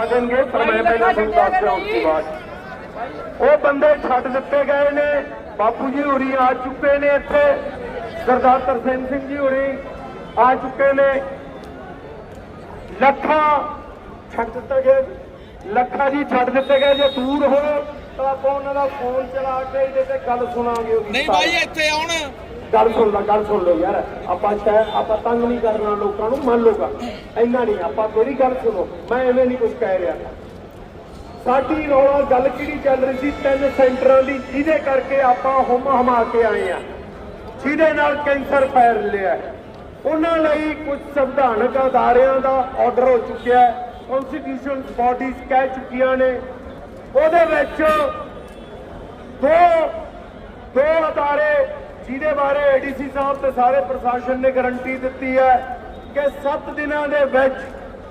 ਆ ਜਾਣਗੇ, ਪਰ ਮੈਂ ਪਹਿਲਾਂ ਤੁਹਾਨੂੰ ਦੱਸ ਉਸ ਤੋਂ ਬਾਅਦ ਉਹ ਬੰਦੇ ਛੱਡ ਦਿੱਤੇ ਗਏ ਨੇ। ਬਾਪੂ ਜੀ ਹੋਰੀ ਆ ਚੁੱਕੇ ਨੇ ਇੱਥੇ। ਸਰਦਾਰ ਤਰਸੇਮ ਸਿੰਘ ਜੀ ਹੋਰੀ ਆ ਚੁੱਕੇ ਨੇ। ਲੱਖਾਂ ਛੱਡ ਦਿੱਤੇ ਗਏ। ਲੱਖਾਂ ਜੀ ਛੱਡ ਦਿੱਤੇ ਗਏ। ਜੇ ਦੂਰ ਹੋ ਤਾਂ ਆਪਾਂ ਉਹਨਾਂ ਦਾ ਫੋਨ ਚਲਾ ਕੇ ਇਹਦੇ ਤੇ ਗੱਲ ਸੁਣਾਂਗੇ ਉਹਦੀ ਨਹੀਂ ਸਾਰੀ। ਬਾਈ ਇੱਥੇ ਆਉਣ। ਗੱਲ ਸੁਣ ਲੈ ਗੱਲ ਸੁਣ ਲਓ ਯਾਰ। ਆਪਾਂ ਸ਼ਾਇਦ ਆਪਾਂ ਤੰਗ ਨਹੀਂ ਕਰਨਾ ਲੋਕਾਂ ਨੂੰ ਮੰਨ ਲਓ ਗੱਲ। ਇੰਨਾ ਨਹੀਂ ਆਪਾਂ ਮੇਰੀ ਗੱਲ ਸੁਣੋ। ਮੈਂ ਐਵੇਂ ਨਹੀਂ ਕੁਝ ਕਹਿ ਰਿਹਾ। ਸਾਡੀ ਰੌਲਾ ਗੱਲ ਕਿਹੜੀ ਚੱਲ ਰਹੀ ਸੀ? ਤਿੰਨ ਸੈਂਟਰਾਂ ਦੀ ਜਿਹਦੇ ਕਰਕੇ ਆਪਾਂ ਹੁਮ ਹਮਾ ਕੇ ਆਏ ਆ ਜਿਹਦੇ ਨਾਲ ਕੈਂਸਰ ਫੈਲ ਲਿਆ। ਉਹਨਾਂ ਲਈ ਕੁਝ ਸੰਵਿਧਾਨਕ ਅਦਾਰਿਆਂ ਦਾ ਆਰਡਰ ਹੋ ਚੁੱਕਿਆ ਹੈ। ਕਨਸਟੀਟਿਊਸ਼ਨ ਬਾਡੀਜ਼ ਕਹਿ ਚੁੱਕੀਆਂ ਨੇ। ਉਹਦੇ ਵਿੱਚ ਦੋ ਦੋ ਅਦਾਰੇ ਜਿਹਦੇ ਬਾਰੇ ਏਡੀਸੀ ਸਾਹਿਬ ਤੇ ਸਾਰੇ ਪ੍ਰਸ਼ਾਸਨ ਨੇ ਗਾਰੰਟੀ ਦਿੱਤੀ ਹੈ ਕਿ 7 ਦਿਨਾਂ ਦੇ ਵਿੱਚ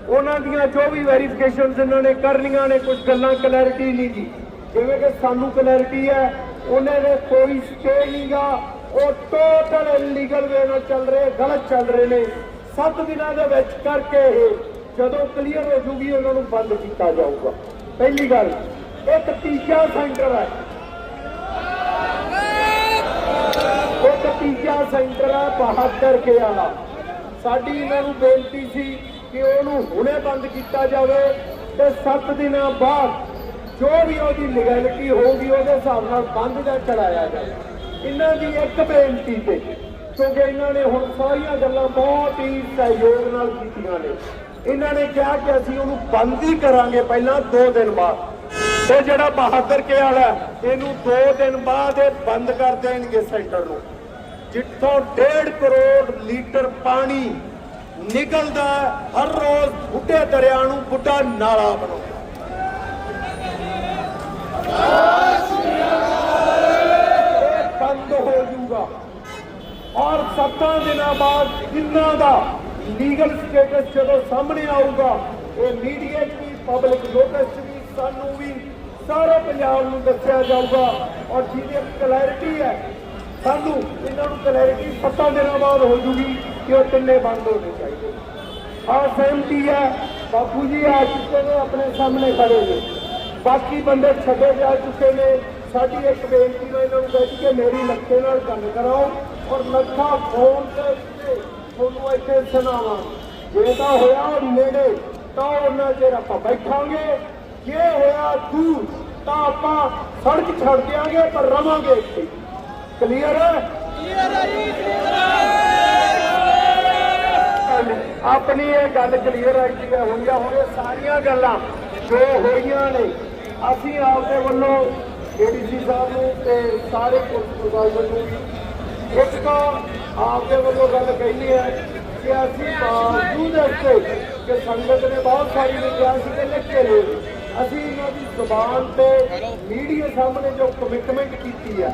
ਉਹਨਾਂ ਦੀਆਂ ਜੋ ਵੀ ਵੈਰੀਫਿਕੇਸ਼ਨਸ ਇਹਨਾਂ ਨੇ ਕਰਨੀਆਂ ਨੇ, ਕੁਝ ਗੱਲਾਂ ਕਲੈਰਿਟੀ ਨਹੀਂ ਜੀ। ਜਿਵੇਂ ਕਿ ਸਾਨੂੰ ਕਲੈਰਿਟੀ ਹੈ, ਉਹਨਾਂ ਦੇ ਕੋਈ ਸਟੇ ਨਹੀਂਗਾ ਉਹ ਟੋਟਲ ਇਲੀਗਲ ਵੇ ਨਾਲ ਚੱਲ ਰਹੇ, ਗਲਤ ਚੱਲ ਰਹੇ ਨੇ। 7 ਦਿਨਾਂ ਦੇ ਵਿੱਚ ਕਰਕੇ ਇਹ ਜਦੋਂ ਕਲੀਅਰ ਹੋ ਜੂਗੀ, ਉਹਨਾਂ ਨੂੰ ਬੰਦ ਕੀਤਾ ਜਾਊਗਾ। ਪਹਿਲੀ ਗੱਲ। ਇੱਕ ਤੀਜਾ ਸੈਂਟਰ ਹੈ। ਇੱਕ ਤੀਜਾ ਸੈਂਟਰ ਹੈ ਬਹਾਦਰ ਕੇ ਵਾਲਾ। ਸਾਡੀ ਇਹਨਾਂ ਨੂੰ ਬੇਨਤੀ ਸੀ ਕਿ ਉਹਨੂੰ ਹੁਣੇ ਬੰਦ ਕੀਤਾ ਜਾਵੇ ਤੇ 7 ਦਿਨਾਂ ਬਾਅਦ ਜੋ ਵੀ ਉਹਦੀ ਲੀਗੈਲਿਟੀ ਹੋਊਗੀ, ਉਹਦੇ ਹਿਸਾਬ ਨਾਲ ਬੰਦ ਜਾਂ ਚਲਾਇਆ ਜਾਵੇ। ਇਹਨਾਂ ਦੀ ਇੱਕ ਬੇਨਤੀ ਤੇ, ਕਿਉਂਕਿ ਇਹਨਾਂ ਨੇ ਹੁਣ ਸਾਰੀਆਂ ਗੱਲਾਂ ਬਹੁਤ ਹੀ ਸਹਿਯੋਗ ਨਾਲ ਕੀਤੀਆਂ ਨੇ। ਇਹਨਾਂ ਨੇ ਕਿਹਾ ਕਿ ਅਸੀਂ ਉਹਨੂੰ ਬੰਦ ਹੀ ਕਰਾਂਗੇ ਪਹਿਲਾਂ 2 ਦਿਨ ਬਾਅਦ। ਤੇ ਜਿਹੜਾ ਬਹਾਦਰ ਕੇ ਵਾਲਾ ਇਹਨੂੰ 2 ਦਿਨ ਬਾਅਦ ਇਹ ਬੰਦ ਕਰ ਦੇਣਗੇ ਸੈਂਟਰ ਨੂੰ। ਜਿੱਥੋਂ 1.5 ਕਰੋੜ ਲੀਟਰ ਪਾਣੀ ਨਿਕਲਦਾ, ਹਰ ਰੋਜ਼ ਬੁੱਢੇ ਦਰਿਆ ਨੂੰ ਬੁੱਢਾ ਨਾਲਾ ਬਣਾਉਂਦਾ। ਬੰਦ ਹੋ ਜੂਗਾ ਔਰ ਸੱਤਾਂ ਦਿਨਾਂ ਬਾਅਦ ਇਹਨਾਂ ਦਾ ਲੀਗਲ ਸਟੇਟਸ ਜਦੋਂ ਸਾਹਮਣੇ ਆਊਗਾ, ਇਹ ਮੀਡੀਆ 'ਚ ਵੀ, ਪਬਲਿਕ ਨੋਟਿਸ 'ਚ ਵੀ, ਸਾਨੂੰ ਵੀ ਸਾਰੇ ਪੰਜਾਬ ਨੂੰ ਦੱਸਿਆ ਜਾਊਗਾ ਔਰ ਜਿਹਦੀ ਕਲੈਰਿਟੀ ਹੈ, ਸਾਨੂੰ ਇਹਨਾਂ ਨੂੰ ਕਲੈਰਿਟੀ ਸੱਤਾਂ ਦਿਨਾਂ ਬਾਅਦ ਹੋ ਜੂਗੀ ਕਿ ਉਹ ਤਿੰਨੇ ਬੰਦ ਹੋਣੇ ਚਾਹੀਦੇ। ਆ ਸਹਿਮਤੀ ਹੈ, ਬਾਪੂ ਜੀ ਆ ਚੁੱਕੇ ਨੇ, ਆਪਣੇ ਸਾਹਮਣੇ ਖੜੇ ਨੇ। ਬਾਕੀ ਬੰਦੇ ਛੱਡੇ ਜਾ ਚੁੱਕੇ ਨੇ। ਸਾਡੀ ਇੱਕ ਬੇਨਤੀ ਮੈਂ ਇਹਨਾਂ ਨੂੰ ਕਹੀ ਕਿ ਮੇਰੀ ਲੱਖੇ ਨਾਲ ਗੱਲ ਕਰਾਓ ਔਰ ਲੱਖਾ ਫੋਨ ਤੇ ਤੁਹਾਨੂੰ ਇੱਥੇ ਸੁਣਾਵਾਂ। ਜੇ ਤਾਂ ਹੋਇਆ ਨੇੜੇ, ਤਾਂ ਉਹਨਾਂ ਚਿਰ ਆਪਾਂ ਬੈਠਾਂਗੇ। ਜੇ ਹੋਇਆ ਦੂਰ ਤਾਂ ਆਪਾਂ ਸੜਕ ਛੱਡ ਦਿਆਂਗੇ ਪਰ ਰਵਾਂਗੇ ਇੱਥੇ। ਕਲੀਅਰ ਹੈ? ਆਪਣੀ ਇਹ ਗੱਲ ਕਲੀਅਰ ਆਈ ਜੀ ਹੋਈਆਂ ਹੋਏ ਸਾਰੀਆਂ ਗੱਲਾਂ ਜੋ ਹੋਈਆਂ ਨੇ। ਅਸੀਂ ਆਪਦੇ ਵੱਲੋਂ ਏਡੀਸੀ ਸਾਹਿਬ ਨੂੰ ਤੇ ਸਾਰੇ ਪੁਲਿਸ ਪ੍ਰਸ਼ਾਸਨ ਨੂੰ ਵੀ ਇੱਕ ਤਾਂ ਆਪਦੇ ਵੱਲੋਂ ਗੱਲ ਕਹੀ ਹੈ ਕਿ ਅਸੀਂ ਬਾਵਜੂਦ ਇੱਥੇ ਕਿ ਸੰਗਤ ਨੇ ਬਹੁਤ ਸਾਰੀ ਨੇ ਕਿਹਾ ਸੀ ਕਿ ਲਿਖ ਕੇ ਅਸੀਂ ਇਹਨਾਂ ਦੀ ਜ਼ੁਬਾਨ ਤੇ ਮੀਡੀਆ ਸਾਹਮਣੇ ਜੋ ਕਮਿਟਮੈਂਟ ਕੀਤੀ ਹੈ,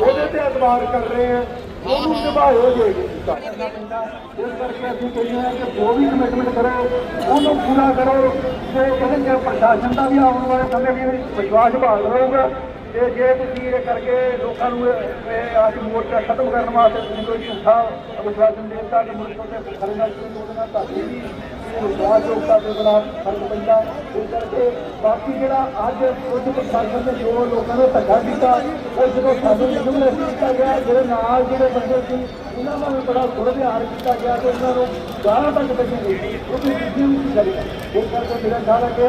ਉਹਦੇ ਤੇ ਅਤਵਾਰ ਕਰ ਰਹੇ ਹਾਂ। ਉਹਨੂੰ ਨਿਭਾਇਓ ਜੇ ਇਸ ਕਰਕੇ ਅਸੀਂ ਕਹਿੰਦੇ ਹਾਂ ਕਿ ਜੋ ਵੀ ਕਮਿਟਮੈਂਟ ਕਰੋ, ਉਹਨੂੰ ਪੂਰਾ ਕਰੋ। ਤੇ ਕਹਿੰਦੇ ਪ੍ਰਸ਼ਾਸਨ ਦਾ ਵੀ ਆਉਣ ਵਾਲੇ ਸਮੇਂ ਵੀ ਵਿਸ਼ਵਾਸ ਬਹਾਲ ਰਹੂਗਾ, ਤੇ ਜੇ ਤੁਸੀਂ ਇਹ ਕਰਕੇ ਲੋਕਾਂ ਨੂੰ ਅੱਜ ਮੋਰਚਾ ਖਤਮ ਕਰਨ ਵਾਸਤੇ ਤੁਸੀਂ ਕੋਈ ਝੂਠਾ ਵਿਸ਼ਵਾਸਨ ਦੇਤਾ ਕਿ ਮੁਲਕ ਤੇ ਖਰਨਾ ਸ਼ੁਰੂ ਹੋਣਾ ਤੁਹਾਡੀ ਵੀ ਇਹ ਵਿਸ਼ਵਾਸ ਯੋਗਤਾ ਦੇ ਬਣਾ ਫ਼ਰਕ ਪੈਂਦਾ। ਇਸ ਕਰਕੇ ਬਾਕੀ ਜਿਹੜਾ ਅੱਜ ਕੁਝ ਪ੍ਰਸ਼ਾਸਨ ਨੇ ਜੋ ਲੋਕਾਂ ਨੇ ਧੱਕਾ ਕੀਤਾ ਉਹ ਜਦੋਂ ਸਾਨੂੰ ਨਿਯਮ ਕੀਤਾ ਗਿਆ, ਜਿਹੜੇ ਨਾਲ ਜਿਹੜੇ ਬੰਦੇ ਸੀ, ਉਹਨਾਂ ਨੂੰ ਵੀ ਬੜਾ ਦੁਰਵਿਹਾਰ ਕੀਤਾ ਗਿਆ ਤੇ ਉਹਨਾਂ ਨੂੰ ਗਾਲਾਂ ਤੱਕ ਕੱਢੀਆਂ ਗਈਆਂ ਉਹ ਵੀ ਕਿਉਂ ਇਸ ਕਰਕੇ ਮੇਰਾ ਖਿਆਲ ਹੈ ਕਿ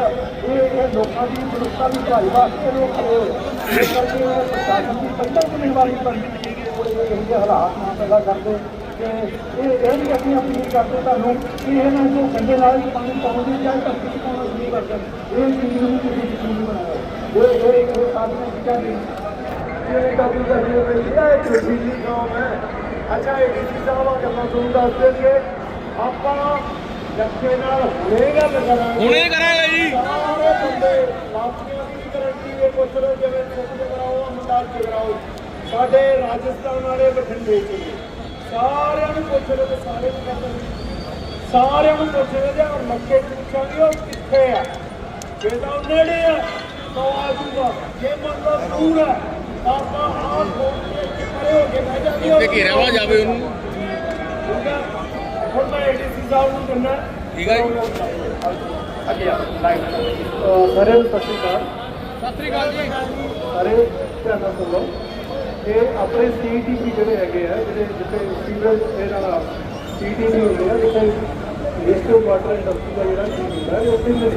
ਇਹ ਇਹ ਲੋਕਾਂ ਦੀ ਮਨੁੱਖਤਾ ਦੀ ਭਲਾਈ ਵਾਸਤੇ ਲੋਕ ਖੜੇ ਹੋਏ। ਇਸ ਕਰਕੇ ਪ੍ਰਸ਼ਾਸਨ ਦੀ ਪਹਿਲਾਂ ਜ਼ਿੰਮੇਵਾਰੀ ਬਣਦੀ ਹੈ ਉਹ ਇਹੋ ਹਾਲਾਤ ਨਾ ਪੈਦਾ ਕਰਦੇ। ਇਹ ਇਹ ਵੀ ਅਸੀਂ ਅਪੀਲ ਕਰਦੇ ਤੁਹਾਨੂੰ ਕਿ ਇਹਨਾਂ ਨੂੰ ਕੰਡੇ ਨਾਲ ਹੀ ਪਾਣੀ ਪਾਉਣ ਦੀ ਜਾਂ ਧਰਤੀ ਤੇ ਪਾਉਣਾ ਸ਼ੁਰੂ ਕਰ ਦੇਣ ਇਹ ਚੀਜ਼ ਨੂੰ ਤੁਸੀਂ ਯਕੀਨੀ ਬਣਾਓ। ਇਹ ਇਹ ਇਹ ਸਾਡੀਆਂ ਚੀਜ਼ਾਂ ਨੇ। ਇਹ ਕਾਬੂ ਕਰਨੀ ਹੋਵੇ ਇਹ ਇੱਕ ਬਿਜਲੀ ਕੰਮ ਹੈ। ਅੱਛਾ ਇਹ ਡੀਸੀ ਸਾਹਿਬ ਗੱਲਾਂ ਤੁਹਾਨੂੰ ਦੱਸ ਦੇਣਗੇ ਆਪਾਂ ਜੱਥੇ ਨਾਲ ਹੁਣੇ ਗੱਲ ਕਰਾਂਗੇ। ਹੁਣੇ ਕਰਾਂਗੇ ਜੀ। ਸਾਰੇ ਬੰਦੇ ਲਾਪੀਆਂ ਦੀ ਗਰੰਟੀ ਇਹ ਪੁੱਛ ਲਓ ਜਿਵੇਂ ਸੁਖ ਜਗਰਾਓ ਅਮਰਦਾਸ ਜਗਰਾਓ ਸਾਡੇ ਰਾਜਸਥਾਨ ਵਾਲੇ ਬਠਿੰਡੇ ਚ। ਸਾਰਿਆਂ ਨੂੰ ਪੁੱਛ ਲਓ ਤੇ ਸਾਰੇ ਨੂੰ ਕਹਿੰਦੇ ਸਾਰਿਆਂ ਨੂੰ ਪੁੱਛ ਲਓ ਜੇ ਔਰ ਮੱਕੇ ਚ ਪੁੱਛਾਂਗੇ ਉਹ ਕਿੱਥੇ ਆ? ਜੇ ਤਾਂ ਉਹ ਨੇੜੇ ਆ ਤਾਂ ਆ ਜੂਗਾ। ਜੇ ਮੰਨ ਲਓ ਦੂਰ ਆ ਤਾਂ ਆਪਾਂ ਆਪ ਤੇ ਇੱਥੇ ਖੜੇ ਹੋ ਕੇ ਬਹਿ ਜਾਵਾਂਗੇ ਤੇ ਘੇਰਿਆ ਵਾ ਜਾਵੇ ਉਹਨੂੰ। ਹੁਣ ਮੈਂ ਏਡੀਸੀ ਸਾਹਿਬ ਨੂੰ ਦਿੰਦਾ। ਠੀਕ ਜੀ। ਅੱਗੇ ਆ ਲਾਈਟ ਸਾਰੇ ਨੂੰ ਸਤਿ ਸ਼੍ਰੀ ਅਕਾਲ। ਸਤਿ ਸ੍ਰੀ ਅਕਾਲ ਜੀ। ਸਾਰੇ ਧਿਆਨ ਨਾਲ ਸੁਣੋ। ਇਹ ਆਪਣੇ ਸੀਟੀਪੀ ਜਿਹੜੇ ਹੈਗੇ ਆ, ਜਿਹੜੇ ਜਿੱਥੇ ਸੀਵਰੇਜ ਦੇ ਨਾਲ ਸੀਟੀਪੀ ਹੁੰਦੇ ਆ, ਜਿੱਥੇ ਵੇਸਟ ਵਾਟਰ ਇੰਡਸਟਰੀ ਦਾ ਜਿਹੜਾ ਚੀਜ਼ ਹੁੰਦਾ ਹੈ ਉਹ ਤਿੰਨ ਨੇ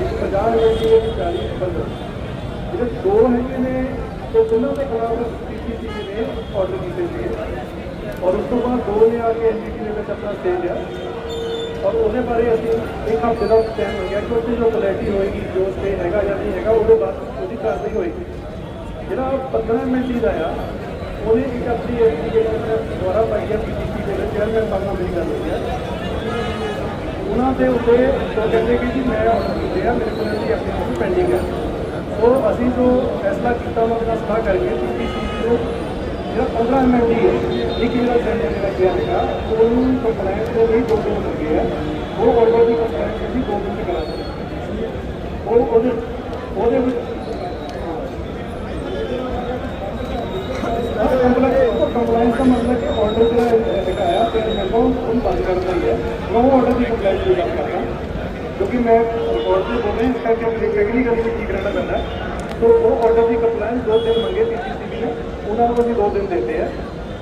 ਇੱਕ 50 ਮਿੰਟ ਦੀ 40 15 ਜਿਹੜੇ ਦੋ ਹੈਗੇ ਨੇ ਉਹ ਦੋਨਾਂ ਦੇ ਖਿਲਾਫ ਸੀਟੀਪੀ ਨੇ ਆਰਡਰ ਕੀਤੇ ਸੀ। ਔਰ ਉਸ ਤੋਂ ਬਾਅਦ ਦੋ ਨੇ ਆ ਕੇ ਐਨਜੀਟੀ ਦੇ ਵਿੱਚ ਆਪਣਾ ਸਟੇ ਲਿਆ। ਔਰ ਉਹਦੇ ਬਾਰੇ ਅਸੀਂ ਇੱਕ ਹਫ਼ਤੇ ਦਾ ਟਾਈਮ ਮੰਗਿਆ ਕਿ ਉੱਥੇ ਜੋ ਕਲੈਰਿਟੀ ਹੋਏਗੀ, ਜੋ ਸਟੇ ਹੈਗਾ ਜਾਂ ਨਹੀਂ ਹੈਗਾ, ਉਹਦੇ ਬਾਅਦ ਉਹਦੀ ਕਾਰਵਾਈ ਹੋਏਗੀ। ਜਿਹੜਾ 15 ਮਿੰਟ ਹੀ ਦਾ ਆ ਉਹਨੇ ਇੱਕ ਆਪਣੀ ਐਪਲੀਕੇਸ਼ਨ ਦੁਆਰਾ ਪਾਈ ਹੈ ਪੀਟੀਸੀ ਦੇ ਚੇਅਰਮੈਨ ਸਾਹਿਬ ਮੇਰੀ ਗੱਲ ਹੋਈ ਹੈ ਉਹਨਾਂ ਦੇ ਉੱਤੇ ਉਹ ਕਹਿੰਦੇ ਕਿ ਜੀ ਮੈਂ ਆਰਡਰ ਦਿੱਤੇ ਆ, ਮੇਰੇ ਕੋਲ ਇਹਦੀ ਐਪਲੀਕੇਸ਼ਨ ਪੈਂਡਿੰਗ ਹੈ ਸੋ ਅਸੀਂ ਜੋ ਫੈਸਲਾ ਕੀਤਾ ਉਹਨਾਂ ਨਾਲ ਸਲਾਹ ਕਰਕੇ ਪੀਟੀਸੀ ਨੂੰ ਜਿਹੜਾ 15 ਮਿੰਟ ਦੀ ਹੈ, ਇੱਕ ਜਿਹੜਾ ਸੈਂਟਰ ਜਿਹੜਾ ਗਿਆ ਹੈਗਾ ਉਹਨੂੰ ਕੰਪਲਾਈਂਸ ਦੇ ਲਈ ਦੋ ਦਿਨ ਲੱਗੇ ਆ। ਉਹ ਆਰਡਰ ਦੀ ਕੰਪਲਾਈਂਸ ਅਸੀਂ ਦੋ ਦਿਨ ਚ ਕਰਾ ਸਕਦੇ ਉਹ ਉਹਦੇ ਉਹਦੇ ਵਿੱਚ ਕੰਪਲਾਈਂਸ ਦਾ ਮਤਲਬ ਕਿ ਆਰਡਰ ਜਿਹੜਾ ਹੈਗਾ ਆ ਤੇ ਮੈਂ ਉਹਨੂੰ ਬੰਦ ਕਰ ਦਿੰਦੀ ਹੈ ਮੈਂ ਉਹ ਆਰਡਰ ਦੀ ਕੰਪਲਾਈਂਸ ਦੀ ਗੱਲ ਕਰਦਾ ਕਿਉਂਕਿ ਮੈਂ ਰਿਪੋਰਟ ਤੇ ਬੋਲ ਰਿਹਾ ਇਸ ਕਰਕੇ ਆਪਣੇ ਟੈਕਨੀਕਲ ਵੀ ਠੀਕ ਰਹਿਣਾ ਪੈਂਦਾ ਹੈ। ਸੋ ਉਹ ਆਰਡਰ ਦੀ ਕੰਪਲਾਈਂਸ ਦੋ ਦਿਨ ਮੰਗੇ ਪੀਸੀਸੀਬੀ ਨੇ ਉਹਨਾਂ ਨੂੰ ਅਸੀਂ ਦੋ ਦਿਨ ਦਿੱਤੇ ਆ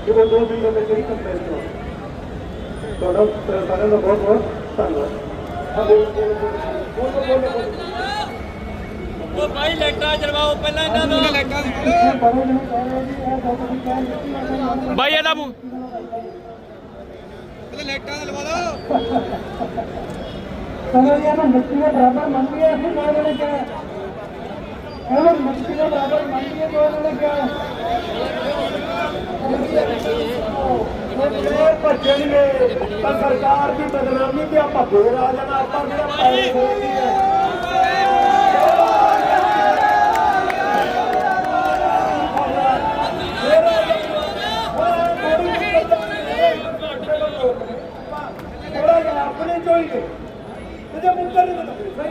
ਕਿ ਉਹ ਦੋ ਦਿਨ ਦੇ ਵਿੱਚ ਹੀ ਕੰਪਲਾਈਂਸ ਕਰੋ ਤੁਹਾਡਾ ਸ- ਸਾਰਿਆਂ ਦਾ ਬਹੁਤ ਬਹੁਤ ਧੰਨਵਾਦ ਉਹ ਭਾਈ ਲੈਟਾ ਚਲਵਾਓ ਪਹਿਲਾਂ ਇਹਨਾਂ ਦਾ ਇਹ ਇਹ ਕਿ ਭਾਈ ਇਹਦਾ ਮੂੰਹ। ਲੈਟਾਂ ਲਵਾ ਲਓ ਚਲੋ ਜੀ ਇਹਨਾਂ ਮਿੱਟੀ ਦੇ ਬਰਾਬਰ ਮੰਗੀ ਹੈ ਅਸੀਂ ਦੋ ਜਣੇ ਕਿਹਾ। ਇਹਨਾਂ ਮਿੱਟੀ ਦੇ ਬਰਾਬਰ ਮੰਗੀ ਹੈ ਦੋ ਜਣੇ ਕਿਹਾ। ਇਹ ਭੱਜਣਗੇ ਸਰਕਾਰ ਦੀ ਬਦਨਾਮੀ ਤੇ ਆਪਾਂ ਫੇਰ ਆ ਜਾਣਾ ਆਪਾਂ ਜਿਹੜਾ ਪੈਸੇ ਦੇਣੀ ਆਪਣੇ ਚੋਂ ਹੀ ਨੇ ਤੇ ਮੁੱਕਰ ਨਹੀਂ ਬਤਾ ਸਹੀ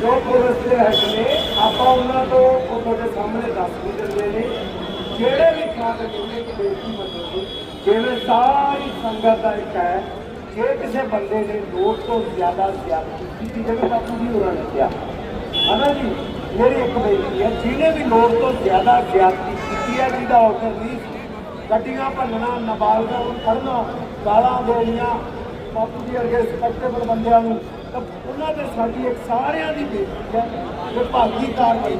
ਜੋ ਆਪਾਂ ਉਹਨਾਂ ਤੋਂ ਉਹ ਤੁਹਾਡੇ ਸਾਹਮਣੇ ਦੱਸ ਵੀ ਦਿੰਦੇ ਨੇ। ਜਿਹੜੇ ਵੀ ਖਾਤੇ ਕਹਿੰਦੇ ਕਿ ਬੇਟੀ ਮਤਲਬ ਜਿਵੇਂ ਸਾਰੀ ਸੰਗਤ ਦਾ ਇੱਕ ਹੈ, ਜੇ ਕਿਸੇ ਬੰਦੇ ਨੇ ਲੋੜ ਤੋਂ ਜ਼ਿਆਦਾ ਜ਼ਿਆਦਤੀ ਕੀਤੀ ਜਿਵੇਂ ਬਾਪੂ ਜੀ ਹੋਰਾਂ ਨੇ ਕਿਹਾ। ਹਨਾ ਜੀ? ਮੇਰੀ ਇੱਕ ਬੇਨਤੀ ਹੈ, ਜਿਹਨੇ ਵੀ ਲੋੜ ਤੋਂ ਜ਼ਿਆਦਾ ਜ਼ਿਆਦਤੀ ਕੀਤੀ ਹੈ, ਜਿਹਦਾ ਆਰਡਰ ਨਹੀਂ ਗੱਡੀਆਂ ਭੰਨਣਾ, ਨਾਬਾਲਗਾਂ ਨੂੰ ਫੜਨਾ, ਗਾਲਾਂ ਦੇਣੀਆਂ, ਬਾਪੂ ਜੀ ਵਰਗੇ ਸਪੈਕਟੇਬਲ ਬੰਦਿਆਂ ਨੂੰ, ਤਾਂ ਉਹਨਾਂ 'ਤੇ ਸਾਡੀ ਇੱਕ ਸਾਰਿਆਂ ਦੀ ਬੇਨਤੀ ਹੈ ਕਿ ਭਾਗੀ ਕਾਰਵਾਈ